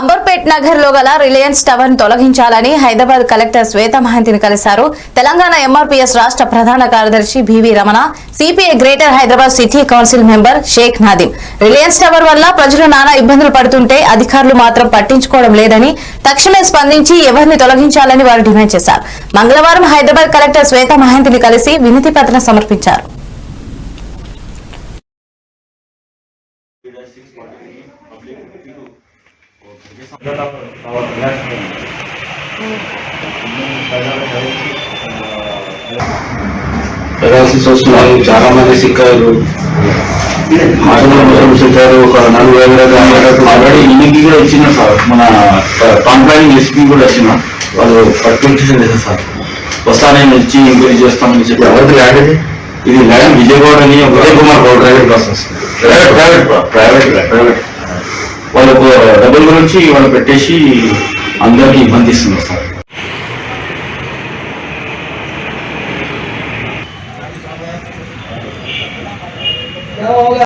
అంబర్పేట్ నగర్లో గల Reliance tower తొలగించాలని హైదరాబాద్ కలెక్టర్ శ్వేత మహంతిని కలిశారు. తెలంగాణ ఎంఆర్పీఎస్ రాష్ట్ర ప్రధాన కార్యదర్శి B V Ramana CPI greater Hyderabad city council member Sheikh Nadeem. Reliance tower వల్ల ప్రజలు నానా ఇబ్బందులు పడుతుంటే అధికారులు మాత్రం పట్టించుకోవడం లేదని తక్షణమే స్పందించి ఎవరిని తొలగించాలని వారు డిమాండ్ చేశారు. మంగళవారం హైదరాబాద్ కలెక్టర్ శ్వేత మహంతిని కలిసి వినతి పత్రం సమర్పించారు. వస్తున్నారు చాలా మంది సిక్కారు మాటలు సిక్కారు ఒక నలుగు వేల దాకా ఆల్రెడీ ఈయనకి కూడా ఇచ్చిన సార్ మన కాంప్లైంట్ ఎస్పీ కూడా వచ్చిన వాళ్ళు పట్టుకుంటే సార్ వస్తానని వచ్చి ఎంక్వైరీ చేస్తామని చెప్పి ఎవరికి ల్యాండ్ ఇది ఇది ల్యాండ్ విజయగౌడ్ అని Vijay Kumar Goud private process private private private వాళ్ళకు డబ్బుల గురించి వాళ్ళు పెట్టేసి అందరికీ ఇబ్బంది ఇస్తున్నారు సార్.